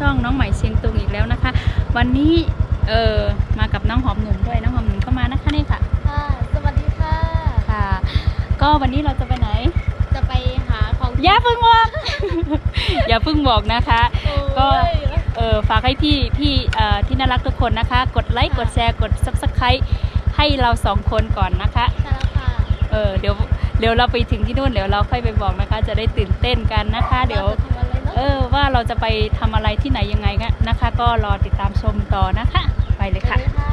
ช่องน้องใหม่เชียงตุงอีกแล้วนะคะ วันนี้เออมากับน้องหอมหนุ่มด้วยน้องหอมหนุ่มก็มานะคะนี่ค่ะค่ะสวัสดีค่ะ ค่ะ ก็วันนี้เราจะไปไหน จะไปหาของอย่าเพิ่งบอก อย่าเพิ่งบอกนะคะ ก็โอ้ยเออฝากให้พี่พี่เอ่อที่น่ารักทุกคนนะคะ กดไลค์กดแชร์กด subscribe ให้เราสองคนก่อนนะคะใช่แล้วค่ะเออเดี๋ยวเดี๋ยวเราไปถึงที่นู่นเดี๋ยวเราค่อยไปบอกนะคะ จะได้ตื่นเต้นกันนะคะ เดี๋ยว ราจะทำอะไร เนอะเออว่าเราจะไปทำอะไรที่ไหนยังไงกันนะคะ ก็รอติดตามชมต่อนะคะ ไปเลยค่ะ ไปเลยค่ะ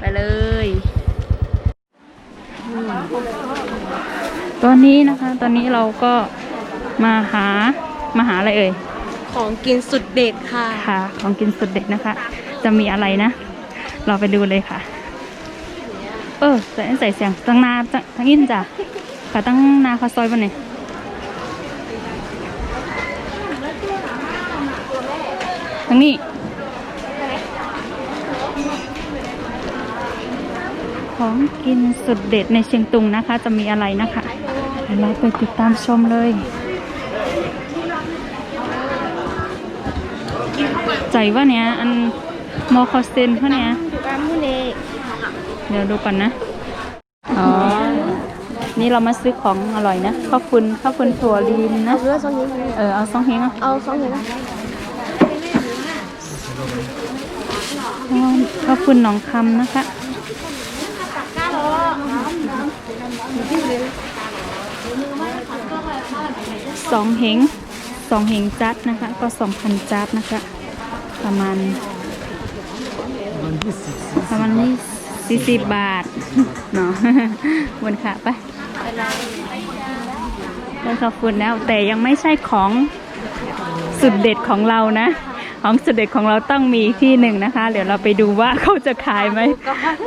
ไปเลยอืมตอนนี้นะคะ ตอนนี้เราก็มาหามาหาอะไรเอ่ย ของกินสุดเด็ดค่ะ ค่ะของกินสุดเด็ดนะคะ จะมีอะไรนะ เราไปดูเลยค่ะ เออใส่ใส่เสียงตั้งนาตั้งตั้งอินจ้ะค่ะตั้งนาคาซอยบนไหน ทั้งนี้ของกินสุดเด็ดในเชียงตุงนะคะ จะมีอะไรนะคะเดี๋ยวเราไปติดตามชมเลย ใจว่าเนี้ยอันมอคอเซนเขาเนี้ยดูอามูเดี๋ยวดูก่อนนะ อ๋อ นี่เรามาซื้อของอร่อยนะข้าวฟุนข้าวฟุนถั่วลีนนะ เอาเรือสองเออเอาสองเฮงอะเอา สองหินนะอ๋อข้าวฟุนหนองคำนะคะสองเฮงสองเฮงจัดนะคะ ก็สองพันจัดนะคะ ประมาณ ประมาณนี้สี่สิบบาท เนาะบนค่ะไปได้ขอบคุณแล้ว แต่ยังไม่ใช่ของสุดเด็ดของเรานะ ของสุดเด็ดของเราต้องมีที่หนึ่งนะคะ เดี๋ยวเราไปดูว่าเขาจะขายไหม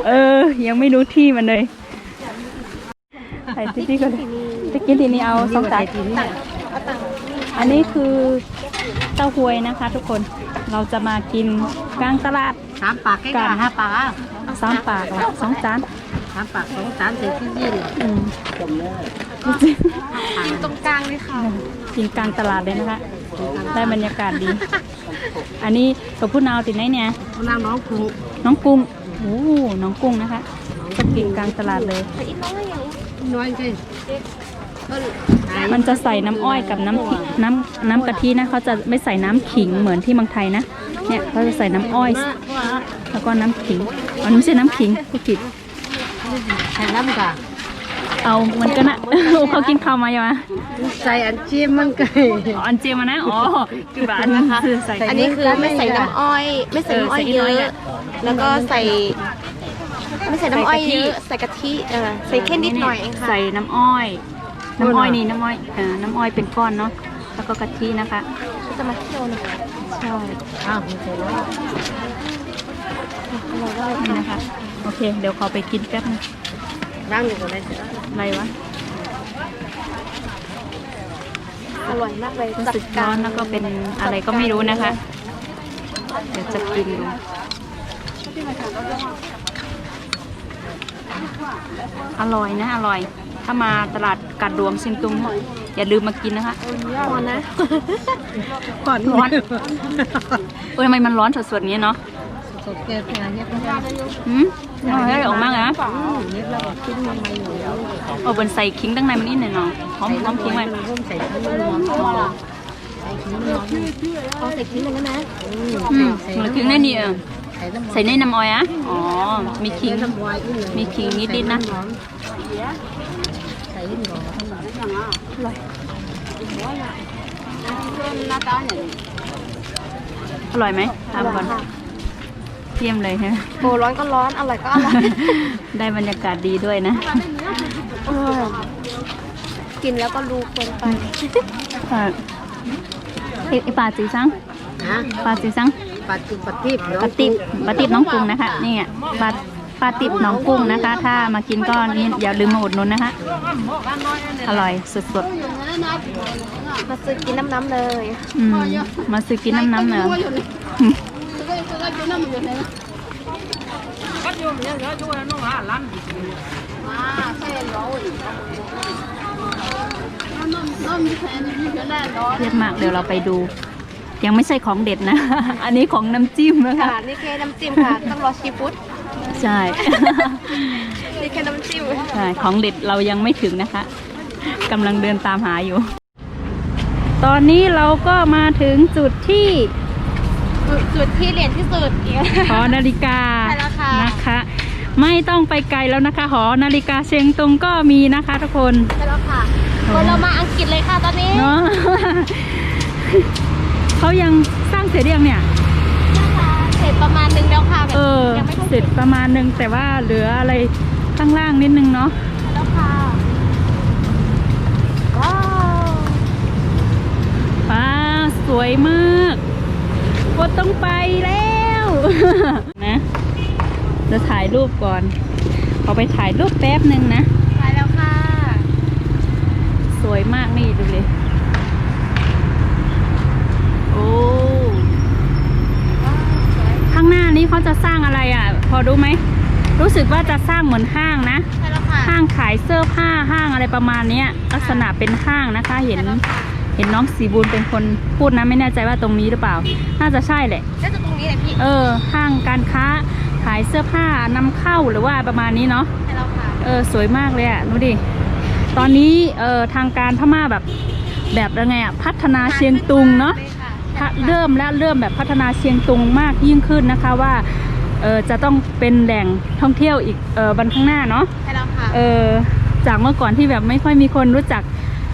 เออ ยังไม่รู้ที่มันเลยใส่ที่นี่ก็เลยจะกินทีนี้เอาสองจานอันนี้คือเต้าหวยนะคะ ทุกคนเราจะมากินกลางตลาดสามปากใกล้ๆห้าปากอะสามปากละสองจานสามปากสองสามสี่ที่ยี่อืมตรงกลางเลยค่ะกินกลางตลาดเลยนะคะ ได้บรรยากาศดี อันนี้ตัวผู้นาวติดไหนเนี่ยนางน้องคุงน้องกุ้งโอ้น้องกุ้งนะคะจะกินกลางตลาดเลยแต่อีกน้อยอย่างนี้น้อยจริงมันจะใส่น้ำอ้อยกับน้ำขิน้ำน้ำกะทินะเขาจะไม่ใส่น้ำขิงเหมือนที่เมืองไทยนะเนี่ยเขาจะใส่น้ำอ้อย แล้วก็น้ำขิงอ๋อไม่ใช่น้ำขิงผู้ผิดใส่น้ำกะ เอามันก็นะเขากินข้าวมายังไงใส่อันจีมมันไก่อ๋ออันเจมานะอ๋อคือแบบอันนั้นคือใส่อันนี้คือไม่ใส่น้ำอ้อย ไม่ใส่น้ำอ้อยเออใส่เยน้อยอะอะแล้วก็ใส่ไม่ใส่น้ำอ้อยเยอะใส่กะทิเออใส่แค่นิดหน่อยเองค่ะใส่น้ำอ้อย น้ำอ้อยนี่น้ำอ้อยเออน้ำอ้อยเป็นก้อนเนาะแล้วก็กะทินะคะจะมาเที่ยวหน่อยใช่อ้าวไม่ใส่แล้วนี่นะคะโอเค เดี๋ยวขอไปกินแป๊บนึง ร่างอยู่กับอะไรเสร็จแล้วอะไรวะอร่อยมากเลยรู้จัดสึกการ้อรนแล้วก็เป็นอะไรก็ไม่รู้นะคะ เดี๋ยวจะกินดูอร่อยนะอร่อย ถ้ามาตลาดกัดรวมเชียงตุงอย่าลืมมากินนะคะร้อนนะก่อนร้อนเออทำไมมันร้อนสดๆอย่างนี้เนาะ สดแก่เพียงเยบไม่ได้หืมออยออกมากเลยนะเงียบแล้วก็ขึ้นมาอยู่แล้วเอาเป็นใส่ขิงตั้งในมันนิดหน่อยเนาะหอมหอมขิงไว้มันร่วมใส่ทั้งมันรวมใส่ขิงรวมเอาใส่ขิงเลยนะอืมเนขิงได้นี่เออใส่ใส่ในน้ำอ้อยอะอ๋อ มีขิงน้ำวายอีกมีขิงนิดๆนะใส่ลิ้นหอมอร่อยไหมถามก่อน เยี่ยมเลยใช่ไหมโอ้ร้อนก็ร้อนอร่อยก็อร่อยได้บรรยากาศดีด้วยนะ เออกินแล้วก็รู้คนไปค่ะไอ้ไอ้ปลาจีซังฮะปลาจีซังปัดจุปัดทิพย์ปลาติบปลาติบน้องกุ้งนะคะนี่ไงปลาปลาติบน้องกุ้งนะคะ ถ้ามากินก็นี่อย่าลืมมาอุดหนุนนะคะอร่อยสุดมาซื้อกินน้ำๆเลย ๆอืมมาซื้อกินน้ำน้ำเนอะ เครียดมากเดี๋ยวเราไปดู ยังไม่ใช่ของเด็ดนะ อันนี้ของน้ำจิ้มนะคะค่ะนี่แค่น้ำจิ้มค่ะ ต้องรอชีฟู้ดใช่นี่แค่น้ำจิ้มใช่ของเด็ดเรายังไม่ถึงนะคะกำลังเดินตามหาอยู่ ตอนนี้เราก็มาถึงจุดที่ จุดจุดที่เรียนที่สุดอีกหอนาฬิกาใช่แล้วค่ะนะคะ ไม่ต้องไปไกลแล้วนะคะ หอนาฬิกาเชียงตุงก็มีนะคะทุกคนใช่แล้วค่ะคนเรามาอังกฤษเลยค่ะตอนนี้เนาะเขายังสร้างเสร็จยังเนี่ยนะคะเสร็จประมาณนึงแล้วค่ะแบบเออยังไม่ต้องเสร็จประมาณนึงแต่ว่าเหลืออะไรข้างล่างนิดนึงเนาะแล้วค่ะว้าวว้าสวยมาก ก็ต้องไปแล้ว นะ จะถ่ายรูปก่อน ขอไปถ่ายรูปแป๊บหนึ่งนะไปแล้วค่ะ สวยมากนี่ดูเลย โอ้ว้าวสวยข้างหน้านี้เขาจะสร้างอะไรอะ พอรู้ไหม รู้สึกว่าจะสร้างเหมือนห้างนะ ใช่แล้วค่ะ ห้างขายเสื้อผ้าห้างอะไรประมาณเนี้ยลักษณะเป็นห้างนะคะเห็นใช่แล้วค่ะ เห็นน้องสีบุญเป็นคนพูดนะไม่แน่ใจว่าตรงนี้หรือเปล่า น่าจะใช่แหละ น่าจะตรงนี้เลยพี่เออห้างการค้าขายเสื้อผ้านำเข้าหรือว่าประมาณนี้เนาะใช่แล้วค่ะเออสวยมากเลยอะดูดิตอนนี้เออทางการพม่าแบบแบบยังไงอะพัฒนาเชียงตุงเนาะพะเริ่มและเริ่มแบบพัฒนาเชียงตุงมากยิ่งขึ้นนะคะว่าเออจะต้องเป็นแหล่งท่องเที่ยวอีกเออวันข้างหน้าเนาะใช่แล้วค่ะเออจากเมื่อก่อนที่แบบไม่ค่อยมีคนรู้จัก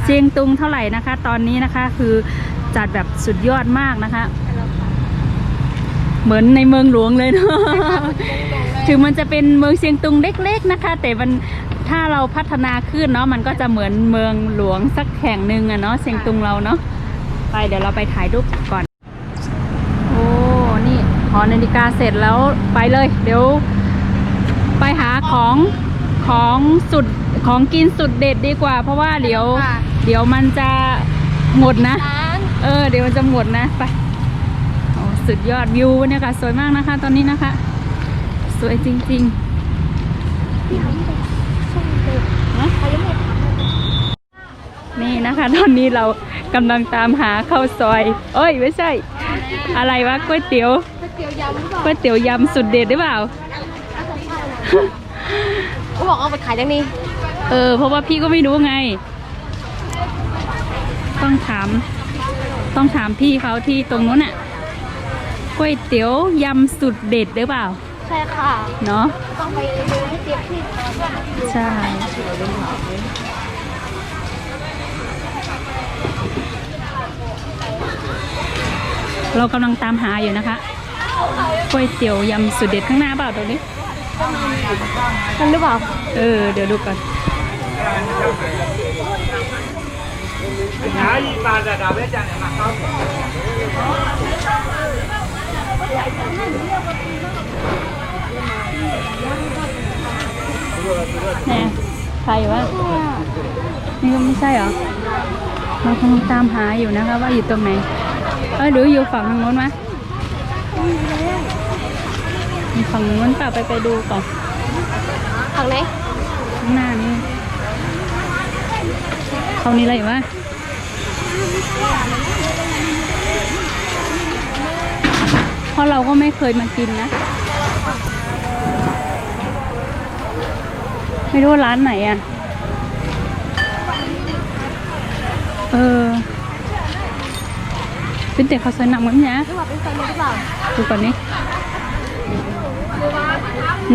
เชียงตุงเท่าไหร่นะคะ ตอนนี้นะคะคือจัดแบบสุดยอดมากนะคะใช่แล้วค่ะเหมือนในเมืองหลวงเลยเนาะถึงมันจะเป็นเมืองเชียงตุงเล็ก ๆนะคะ แต่มันถ้าเราพัฒนาขึ้นเนาะมันก็จะเหมือนเมืองหลวงสักแห่งหนึ่งอะเนาะเชียงตุงเราเนาะไปเดี๋ยวเราไปถ่ายรูปก่อน โอ้นี่หอนาฬิกาเสร็จแล้วไปเลย เดี๋ยวไปหาของของสุดของกินสุดเด็ดดีกว่า เพราะว่าเดี๋ยวค่ะเดี๋ยวมันจะหมดนะร้านเออ เดี๋ยวมันจะหมดนะ ไปโอ้สุดยอดวิวบรรยากาศสวยมากนะคะ ตอนนี้นะคะ สวยจริงๆฮะนี่นะคะ ตอนนี้เรากำลังตามหาข้าวซอย เอ้ย ไม่ใช่ อะไรวะก๋วยเตี๋ยวก๋วยเตี๋ยวยำหรือเปล่าก๋วยเตี๋ยวยำสุดเด็ดหรือเปล่าเขาบอกเอาไปขายยังนี่เออ เพราะว่าพี่ก็ไม่รู้ไง ต้องถาม ต้องถามพี่เขาที่ตรงนู้นน่ะก๋วยเตี๋ยวยำสุดเด็ดหรือเปล่า ใช่ค่ะ เนาะต้องไปดูให้เตรียมที่ใช่เรากำลังตามหาอยู่นะคะก๋วยเตี๋ยวยำสุดเด็ดข้างหน้าเปล่าตรงนี้มันหรือเปล่า เออ เดี๋ยวดูก่อน แน่ใครวะนี่ก็ไม่ใช่เหรอเรากำลังตามหาอยู่นะคะว่าอยู่ตรงไหนเอ้ยหรืออยู่ฝั่งทางโน้นมะมีฝั่งโน้นเปล่าไปไปดูก่อนฝั่งไหนข้างหน้านี่เขานี่อะไรวะ เพราะเราก็ไม่เคยมากินนะ ไม่รู้ว่าร้านไหนอะ เออ เป็นเด็กเขาวสวยหนักมั้งเนี่ยหรือว่าเป็นฝั่งนี้หรือเปล่าดูก่อนนี้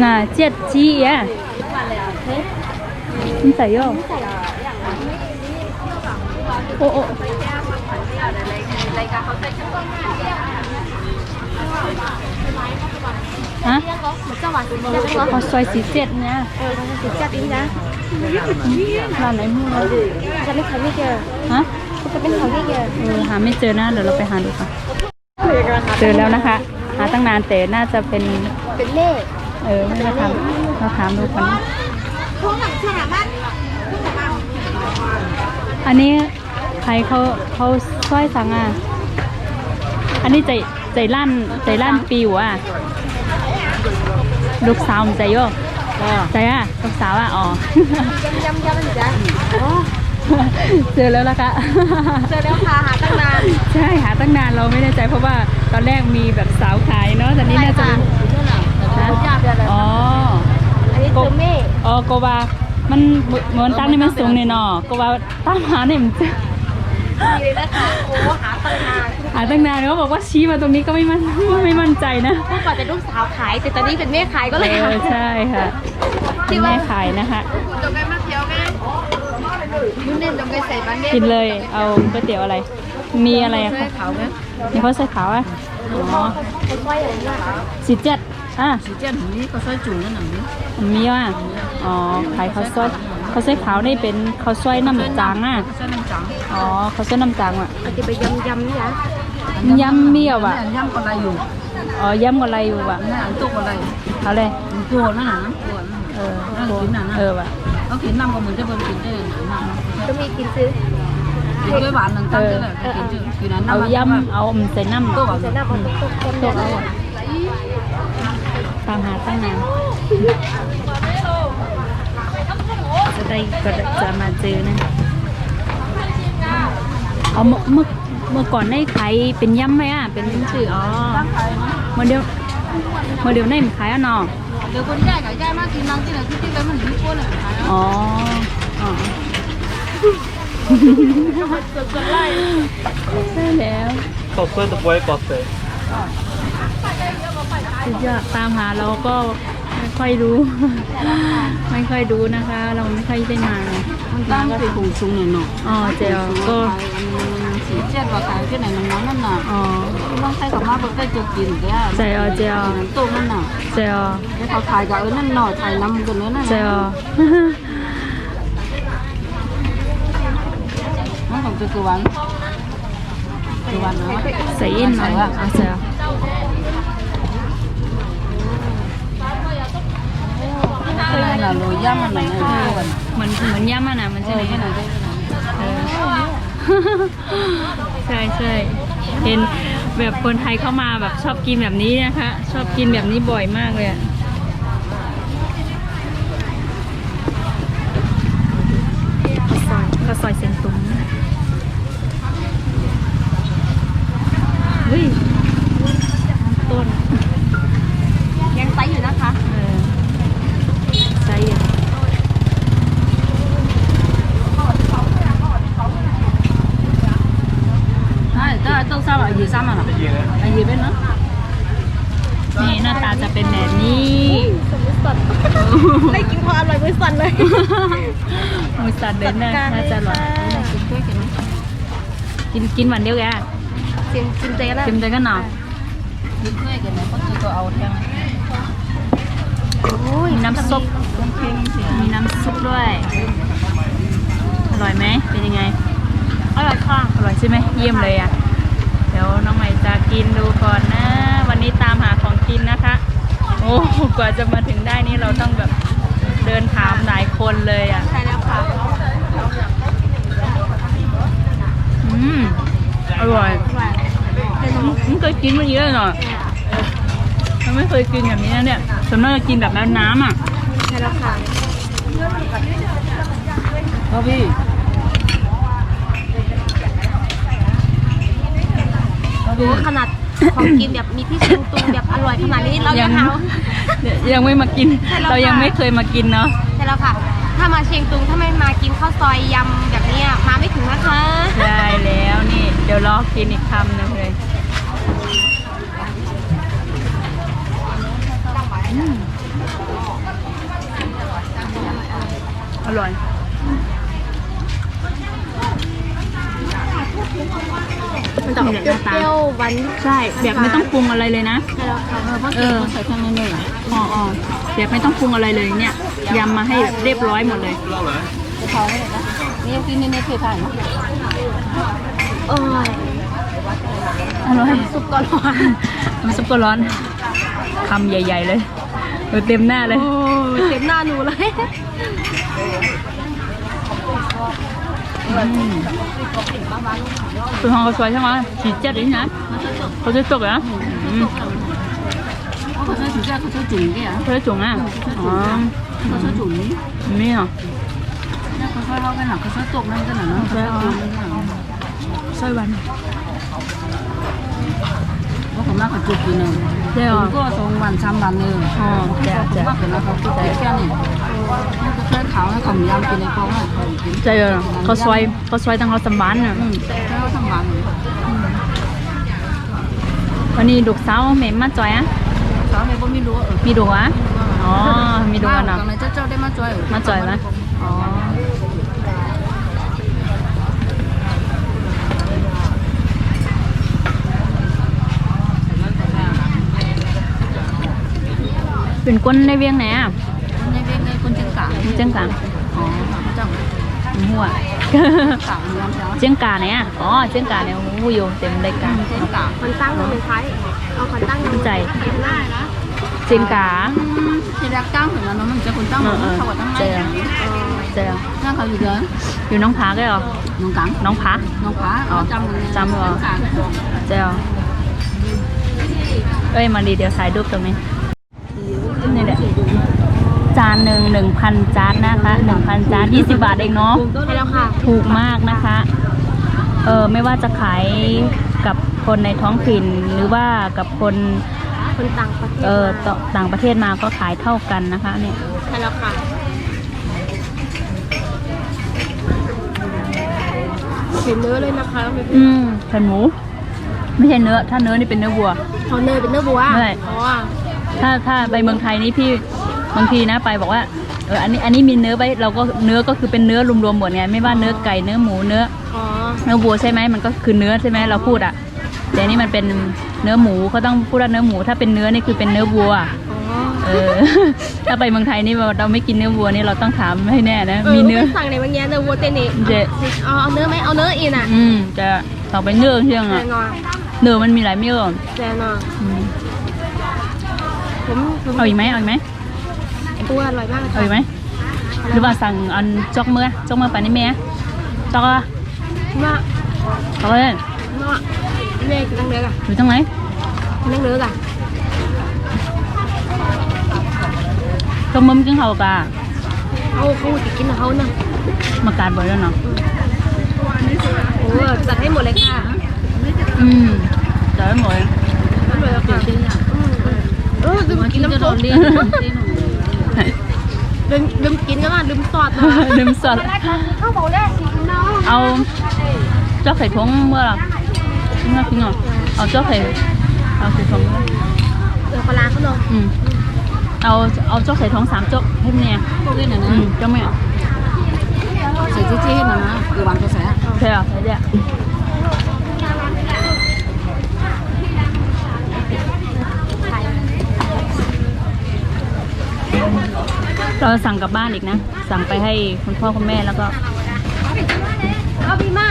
น่าเจ็ดจีอะมันใส่ย่อ โอ้โอ้ฮะเขาเหมือซอยสีเจ็ดเนี่ยเออเจะสุดจัดอีกนะร้านไหนมั่วจะไม่ขายไม่เจอฮะจะเป็นของไม่เจอเออหาไม่เจอนะเดี๋ยวเราไปหาดูก่อนเจอแล้วนะคะ หาตั้งนานแต่น่าจะเป็นเป็นเลขเออไม่มาทำเราถามดูก่อนนะช่งหลังสนามบ้าน อันนี้ใครเขาเขาสร้อยสังอะ อันนี้ใจใจลั่นใจลั่นปิวอะ ลูกสาวมันใจโยกใจอะลูกสาวอะอ๋อยำยำยำมันจ้ะเจอแล้วล่ะค่ะเจอแล้วค่ะหาตั้งนานใช่หาตั้งนานเราไม่แน่ใจเพราะว่าตอนแรกมีแบบสาวขายเนาะตอนนี้น่าจะเป็นฮะอ๋ออันนี้คือเม่อ๋อก็ว่า มันเหมือนตั้งนี่มันสูงเนี่ยเนาะก็ว่าตามหาเนี่ยมันจะดีเลยนะคะโอ้หาตั้งนานหาตั้งนานเขาบอกว่าชี้มาตรงนี้ก็ไม่มั่นไม่มั่นใจนะเมื่อก่อนเป็นลูกสาวขายแต่ตอนนี้เป็นแม่ขายก็เลยเออใช่ค่ะเป็นแม่ขายนะคะจงไงมาเที่ยวไงยุ่นเล่นจงไงใส่บ้านเล่กินเลยเอาก๋วยเตี๋ยวอะไร มีอะไรอะคะเขาไหมมีข้าวใส่ขาวอะอ๋อ สิบเจ็ดอะสีเจ้าหนูนี่ก็ซอยจุ่มนั่นหนังนี้มีว่ะอ๋อขายข้าวซอยข้าวซอยขาวนี่เป็นข้าวซอยน้ำจางอะซอยน้ำจังอ๋อข้าวซอยน้ำจางอะมันจะไปยำยำนี่นะยำเมี่ยวอะอันย่ำก็อะไรอยู่อ๋อยำกับอะไรอยู่อะนั่นอันตุ๊กอะไรเอาเลยมันกลัวนั่นน่ะนะกลัวนั่นเออน่ากินน่ะนะเออว่ะเขากินน้ำก็เหมือนจะเป็นกินได้น้ำก็มีกินซื้อกิน ด้วยหวานนึ่งตั้งได้เลยกินจืดกินนั้นเอาน้ำยำเอาอมใส่น้ำตัวใส่น้าเอาตุ๊กตุ๊กตุ๊กตกเอาตามหาตั้งนานจะได้ก็จะมาเจอนะเอาเมื่อเมื่อก่อนได้ขายเป็นย่ำไหมอะเป็นชื่ออ๋อเมื่อเดียวเมื่อเดียวได้มันขายอะเนาะเดี๋ยวคนแย่กับแย่มากกินน้ำที่ไหนที่ที่แล้วมันดีกว่าเลยอ๋ออ๋อ ใช่แล้ว Cosplay the boy cosplay. สุดยอดตามหาเราก็ไม่ค่อยรู้ ไม่ค่อยดูนะคะ เราไม่ค่อยได้มาไงมันตั้งเป็นของชุงเนี่ยเนาะอ๋อเจลก็สีเจ็ดว่าขายที่ไหนน้องนั่นน่ะอ๋อที่น้องใส่กับมาเบิกได้จะกินแกเจลเจลตู้นั่นน่ะเจลแล้วเขาขายกับเออนั่นหน่อยขายน้ำกันเนื้อนั่นเจลนั่นของคือวันคือวันนะใส่อินหน่อยอะเจลคือนั่นน่ะโรยย่า มันหน่อยนะวันเหมือนเหมือนย่ำอะนะมันเอใช่ไหอมที่ไหนได้เออใช่ใช่เห็นแบบคนไทยเข้ามาแบบชอบกินแบบนี้นะคะ ชอบกินแบบนี้บ่อยมากเลยอะข้าวซอยข้าวซอยเส้นตุ้มเฮ้ยต้น ยังไซส์อยู่นะคะ เออใช่อะ ใช่แต่ต้องทราบว่ายี่ซ้ำอะนะไอ้ยี่เป็นเนาะ นี่หน้าตาจะเป็นแบบนี้ สมมติสัน ได้กินพออร่อยมือสั่นเลยมือสั่นเดินได้น่าจะอร่อยกินด้วยกันกินกินวันเดียวแกชิมชิมเจแล้วเต็มใจกันหนอกินด้วยกันเนี่ยเขาจะก็เอาแทงโอ้ยมีน้ำซุปต้องเค็มเสียมีน้ำซุปด้วย อร่อยไหมเป็นยังไง อร่อยค่ะ อร่อยใช่ไหมเยี่ยมเลยอะ เดี๋ยวน้องใหม่จะกินดูก่อนนะ วันนี้ตามหาของกินนะคะโอ้กว่าจะมาถึงได้นี่เราต้องแบบเดินถามหลายคนเลยอะใช่แล้วค่ะอืมอร่อยไม่เคยกินมาเยอะหน่อยเราไม่เคยกินแบบนี้นะเนี่ยส่วนมากจะกินแบบน้ำน้ำอะใช่แล้วค่ะพ่อพี่โอ้ขนาด ของกินแบบมีที่เชียงตุงแบบอร่อยขนาดนี้เรายังหา ยังไม่มากินเรายังไม่เคยมากินเนาะ ใช่แล้วค่ะ ถ้ามาเชียงตุงถ้าไม่มากินข้าวซอยยำแบบเนี้ยมาไม่ถึงนะคะ ได้แล้วนี่ เดี๋ยวรอกินอีกคำหนึงเลยอืมอร่อย มันจะออกเปรี้ยวๆหวาน ใช่ แบบไม่ต้องปรุงอะไรเลยนะใช่แล้วค่ะเออพ่อเจ๊ก็ใส่ข้างในเลยอ๋ออ๋อแบบไม่ต้องปรุงอะไรเลยเนี่ยยำมาให้แบบเรียบร้อยหมดเลย จะพอไม่ได้นะนี่กินในในเทถ่ายนะโอ้ยอร่อยซุปก็ร้อนน้ำซุปก็ร้อนคำใหญ่ ๆ เลยดูเต็มหน้าเลย โอ้ยเต็มหน้าหนูเลย คุณฮองก็สวยใช่ไหมสีเจ็ดนี่นะเขาจะตกอะเขาจะจุ๋งเขาจะจุ๋งเนี่เขาจะจุ๋งอะอ๋อเขาจะจุ๋งนี่เหรอเขาช่วยเขาไปหนักเขาช่วยตกนั่นกันหนักนขช่วยเอาช่วยวัน มากกว่าจุดกี่หนึ่งเก็สองวันสามวันเลยอ๋อจ้ะจ้มากกว่านั้นเขาคิดแค่นี้แค่เขาให้เขายำกินในกองใช่เหรอเขาซอยเขาซอยตั้งเขาสมบันอะเขาสมบันวันนี้ดุกเสาเมมมาจอยอะเสาเมมก็มีดูมีดูอะอ๋อมีดูอะเนาะมาจอยมาจอยไหมอ๋อ เป็นคนในเวียงไหนอะในเวียงในคนเจียงกาเจียงกาอ๋อจังหัวเจียงกาไหนี่ยอ๋อเจียงกาเนี่ยหูโยเต็มเลยการเจียงกาคนตั้งเราเป็นใครเอาคนตั้งเราใจได้นะเจียงกาเจียงกาเหมือนกันเนาะมันจะคนตั้งเราเขาตั้งใจจอนั่งเขาอยู่เดินอยู่น้องพาก็เหรอ น้องกังน้องพาน้องพาอ๋อจำจำเหรอเจ้าเอ้ยมาดีเดี๋ยวถ่ายรูปตรงนี้ จานหนึ่งหนึ่งพันจานนะคะหนึ่งพันจานยี่สิบบาทเองเนาะใช่แล้วค่ะ ถูกมากนะคะ เออไม่ว่าจะขายกับคนในท้องถิ่นหรือว่ากับคนคนต่างประเทศเออต่อต่างประเทศมาก็ขายเท่ากันนะคะ เนี่ยใช่แล้วค่ะเห็นเนื้อเลยนะคะไม่เป็นอืมแผ่นหมู ไม่ใช่เนื้อ ถ้าเนื้อนี่เป็นเนื้อวัวเขาเนยเป็นเนื้อบัวใช่อ๋อถ้าถ้าไปเมืองไทยนี่พี่ บางทีนะไปบอกว่าเอออันนี้อันนี้มีเนื้อไว้เราก็เนื้อก็คือเป็นเนื้อรวมๆหมดไงไม่ว่าเนื้อไก่เนื้อหมูเนื้ออ๋อเนื้อวัวใช่ไหมมันก็คือเนื้อใช่ไหมเราพูดอะแต่อันนี้มันเป็นเนื้อหมูเขาต้องพูดว่าเนื้อหมูถ้าเป็นเนื้อนี่คือเป็นเนื้อวัวอ๋อเออ ถ้าไปเมืองไทยนี่เราไม่กินเนื้อวัวนี่เราต้องถามให้แน่นะมีเนื้อไปสั่งในบางแย่เนื้อวัวเต้นนี่เจ๊ เอาเอาเนื้อไหมเอาเนื้ออีกน่ะอืมจะต่อไปเนื้อเชื่องแน่อะนอนเนื้อมันมีหลายเนื้อแน่นอนอืมผมผมเอาอีกไหมเอาอีกไหม ตัวอร่อยมากเอาอีกไหมหรือว่าสั่งอันจอกเมื่อจอกเมื่อไปนี่แม่จอกอะว่าเขาเลยว่าแม่กินนั่งเนื้อก่ะอยู่ตรงไหนกินนั่งเนื้อก่ะจอกเมื่อมันกินเขากะเขาเขาจะกินของเขาเนาะมาการบ่อยแล้วเนาะโอ้จัดให้หมดเลยค่ะอืมเดี๋ยวให้หมดให้หมดเลยค่ะอืมเออลืมกินน้ำซุป ลืมลืมกินกันละลืมซอสนะลืมสดข้าวเบาแรกสิน้องเอาจอกไข่ทงเมื่อไหร่น่ากินอะเอาจอกไข่เอาไข่ทงเออปลาร้าเขาเนาะอืมเอาเอาจอกไข่ทงสามจอกให้เนี่ยพวกนี้นะอืมจอกไม่อะใส่จี้ๆนะนะคือวางตัวใส่ใช่อะใช่เนี่ย เราสั่งกลับบ้านอีกนะ สั่งไปให้คุณพ่อคุณแม่แล้วก็เอาบีมา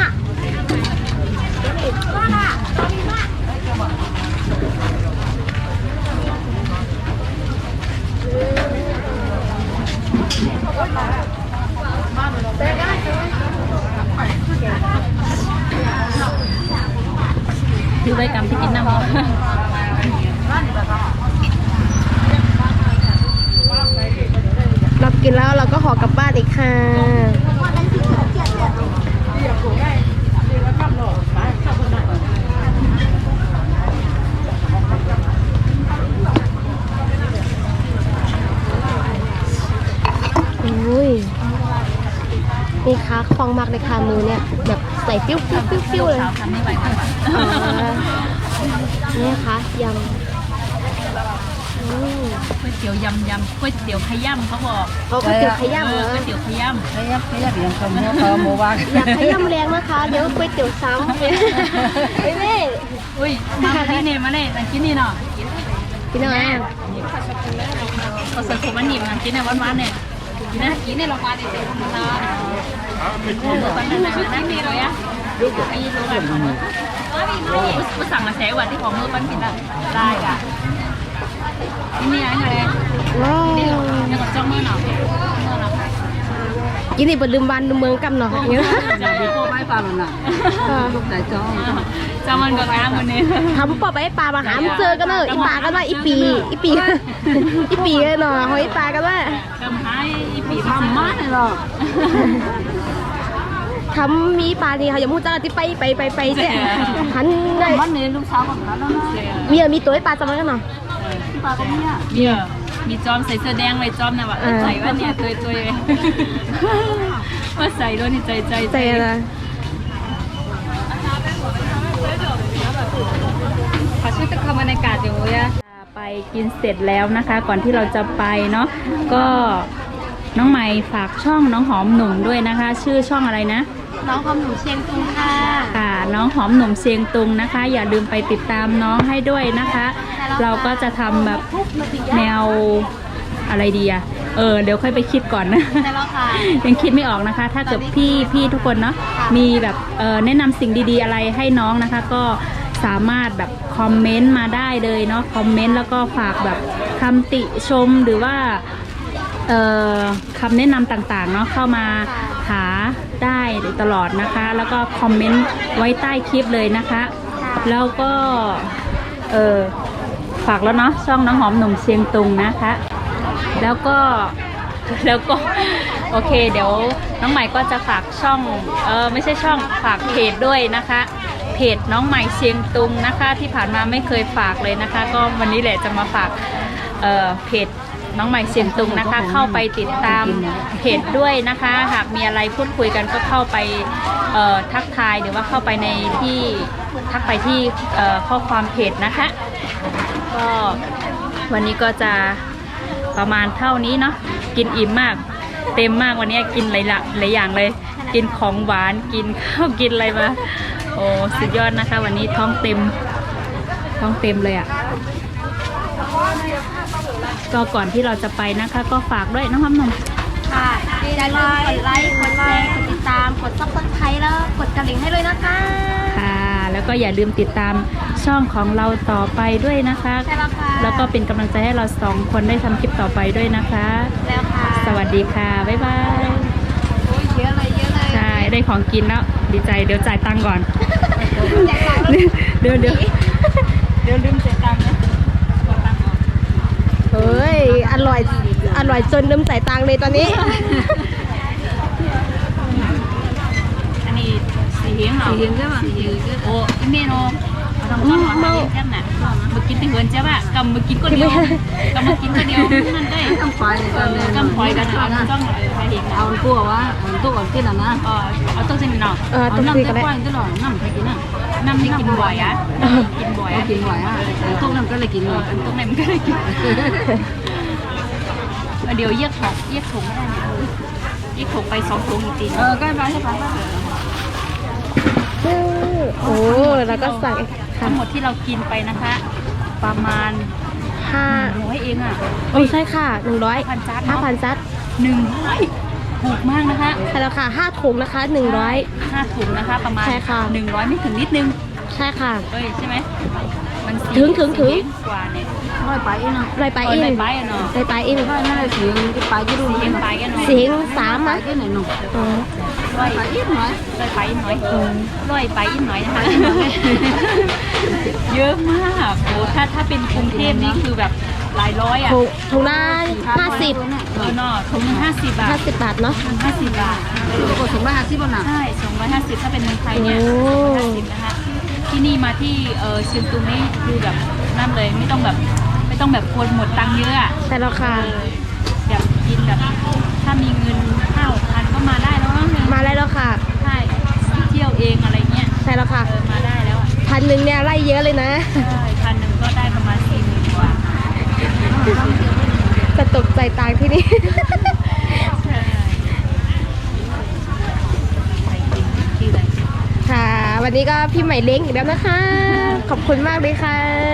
คือใบกรรมที่กินน้ำ เรากินแล้วเราก็ขอกลับบ้านอีกค่ะอุ้ยนี่ค่ะคล่องมากเลยค่ะมือเนี่ย แบบใส่ฟิวฟิวฟิวฟิวเลย สาวทำไม่ไหวค่ะ อ๋อ นี่ค่ะยำอืมก๋วยเตี๋ยวยำยำก๋วยเตี๋ยวขย้ำเขาบอกเขาก็เตี๋ยวขย้ำเหรเอออก๋วยเตี๋ยวขย้ขยับขยับอย่างคำนี้เขาโมวางอยากขย้ำแรงนะคะ เดี๋ยวก๋วยเตี๋ยวซ้ำไม่แม่ำอุ้ยมาที่นี่มาเลยมากินนี่เนาะพี่น้องอะเอาใส่ผมมันหนีบมากินในวันวันเนี่ยกินนะกินในโรงพยาบาลเนี่ยมันนอนโอ้โหปันนั้นนะนั่งดีเลยอะไอ้รู้กัน ผู้สั่งมาแสวันที่ของมือปันกินได้ได้อะนี่นี่ไงเลยว้าวนี่ก็จ้องมือหน่อยมือหน่อยินนี่บนลืมวันลืมเมืองกำเนาะอย่างเงี้ยจะไปโป้ไปปลาหล่นน่ะลูกใจจ้องจามันก็งามวันนี้ทำปอบไปให้ปลามาหามเจอกันเนอะอีปลากันว่าอีปีอีปีอีปีกันเนาะหอยปลากันว่าทำให้อีปีทำมากเนี่ยหรอ ทำมีปลานี่เขาอย่ามูจ้าที่ไปไปไปไปเจ้หันไงมันเนี่ยลูกสาวของเราแล้วนะมีมีตัวให้ปลาจำไว้กันเนาะปลาก็เนี่ยเบียร์มีจอมใส่เสื้อแดงไว้จอมนะว่าเออใส่ว่าเนี่ยตัวตัวเลยว่าใส่ด้วยนี่ใจใจใจอะไรขอช่วยตะคำบรรยากาศอยู่เลยไปกินเสร็จแล้วนะคะ ก่อนที่เราจะไปเนาะก็น้องใหม่ฝากช่องน้องหอมหนุ่มด้วยนะคะ ชื่อช่องอะไรนะ น้องความหนูเชียงตุงค่ะค่ะ น้องหอมหนุ่มเชียงตุงนะคะ อย่าลืมไปติดตามน้องให้ด้วยนะคะ เราก็จะทำแบบแนวอะไรดีอะเออเดี๋ยวค่อยไปคิดก่อนนะแต่เราค่ะยังคิดไม่ออกนะคะ ถ้าเกิดพี่พี่ทุกคนเนาะมีแบบเอ่อแนะนำสิ่งดีๆอะไรให้น้องนะคะ ก็สามารถแบบคอมเมนต์มาได้เลยเนาะคอมเมนต์แล้วก็ฝากแบบคำติชมหรือว่าเอ่อคำแนะนำต่างๆเนาะเข้ามาหาได้ ตลอดนะคะ แล้วก็คอมเมนต์ไว้ใต้คลิปเลยนะคะ แล้วก็ เออฝากแล้วเนาะช่องน้องหอมหนุ่มเชียงตุงนะคะ แล้วก็แล้วก็โอเค เดี๋ยวน้องใหม่ก็จะฝากช่องเออไม่ใช่ช่องฝากเพจด้วยนะคะ เพจน้องใหม่เชียงตุงนะคะ ที่ผ่านมาไม่เคยฝากเลยนะคะ ก็วันนี้แหละจะมาฝากเออเพจ น้องใหม่เชียงตุงนะคะ เข้าไปติดตามเพจด้วยนะคะ หากมีอะไรพูดคุยกันก็เข้าไปทักทายหรือว่าเข้าไปในที่ทักไปที่ข้อความเพจนะคะก็วันนี้ก็จะประมาณเท่านี้เนาะกินอิ่มมาก เต็มมากวันนี้กินหลายละหลายอย่างเลย กินของหวานกินข้าวกินอะไรมาโอ้สุดยอดนะคะ วันนี้ท้องเต็มท้องเต็มเลยอะ่ะ ก็ก่อนที่เราจะไปนะคะ ก็ฝากด้วยน้องคำนมค่ะอย่าลืมกดไลค์กดแชร์กดติดตามกดซับสไครต์แล้วกดกระดิ่งให้เลยนะคะค่ะ แล้วก็อย่าลืมติดตามช่องของเราต่อไปด้วยนะคะ ใช่แล้วค่ะแล้วก็เป็นกำลังใจให้เราสองคนได้ทำคลิปต่อไปด้วยนะคะ แล้วค่ะสวัสดีค่ะ บ๊ายบาย โอ้ยเยอะเลยเยอะเลยใช่ ได้ของกินแล้ว ดีใจ เดี๋ยวจ่ายตังค์ก่อน แจกตังค์แล้วเดี๋ยวเดี๋ยวเดี๋ยวลืมจ่ายตังค์นะกดตังค์ออก เฮ้ย อร่อย อร่อยจนลืมใส่ตังค์เลยตอนนี้ อันนี้สีเฮียงเหรอสีเห็นใช่ป่ะสีเห็นโอ้อีเมโนทำก้อนหอมมาเลี้ยงแก้มน่ะมากินแต่เหินใช่ป่ะกำมากินก็เดียวกำมากินก็เดียวมันได้ต้องปล่อยกันเลยกำพอยกันเอาจ้องเลยไปเห็นเอาตัวว่าตัวก่อนกินอะนะเออเอาต้องเส้นหน่อยเออเอาต้องน้ำคุยจะกันได้ปล่อยตลอดน้ำใครกินอะ น้ำนี่กินบ่อยอะกินบ่อยเอาอะกินไหวอะตัวน้ำก็เลยกินเลยตรงไหนมันก็ได้กินเดี๋ยวเยียกของเยียกถุงไม่ได้เนี่ยเยียกถุงไปสองถุงจริงเออใกล้ไปใช่ปะโอ้แล้วก็สั่งค่ะทั้งหมดที่เรากินไปนะคะ ประมาณห้าร้อยเองอะโอ้ใช่ค่ะหนึ่งร้อยพันจานห้าเนาะพันซัดหนึ่งร้อย ถูกมากนะคะใช่แล้วค่ะห้าถุงนะคะหนึ่งร้อย ห้าถุงนะคะ ประมาณใช่ค่ะ หนึ่งร้อยไม่ถึงนิดนึงใช่ค่ะ เอ้ยใช่ไหมมันสี่ถึงถึงถึง สี่เยกว่าเนี่ยร้อยไปเนาะไรไปเออิอนไปไปอะเนาะไรไปอินร้อยนั่นแหละเสียงที่ไปที่ดูสี่เยกไปกันเนาะเสียงสามไปอะที่ไหนเนาะอ๋อร้อยไปอีกหน่อยร้อยไปอีกหน่อยร้อยไปอีกหน่อยนะคะ เยอะมากโอ้ถ้าถ้าเป็นกรุงเทพนี่คือแบบหลายร้อยอะถุงถุงละห้า สิบเออเนาะถุงหนึ่งห้าสิบบาทห้าสิบบาทเนาะห้าสิบบาทตัวก็ถึงร้อยห้าสิบป่ะน่ะใช่สองร้อยห้าสิบถ้าเป็นเมืองไทยเนี่ยโอ้ห้าสิบนะคะที่นี่มาที่เออเชียงตุงนี่คือแบบนั่นเลยไม่ต้องแบบไม่ต้องแบบควรหมดตังค์เยอะอะใช่แล้วค่ะเออแบบกินแบบถ้ามีเงินห้าพันก็มาได้แล้วมั้งมาได้แล้วค่ะใช่เที่ยวเองอะไรเงี้ยใช่แล้วค่ะมาได้แล้วอะพันหนึ่งเนี่ยไล่เยอะเลยนะใช่พันหนึ่งก็ได้ประมาณสี่หมื่นกว่าจะ ตกใจตายที่นี่ ค่ะ วันนี้ก็พี่ใหม่เล้งอีกแล้วนะคะ ขอบคุณมากเลยค่ะ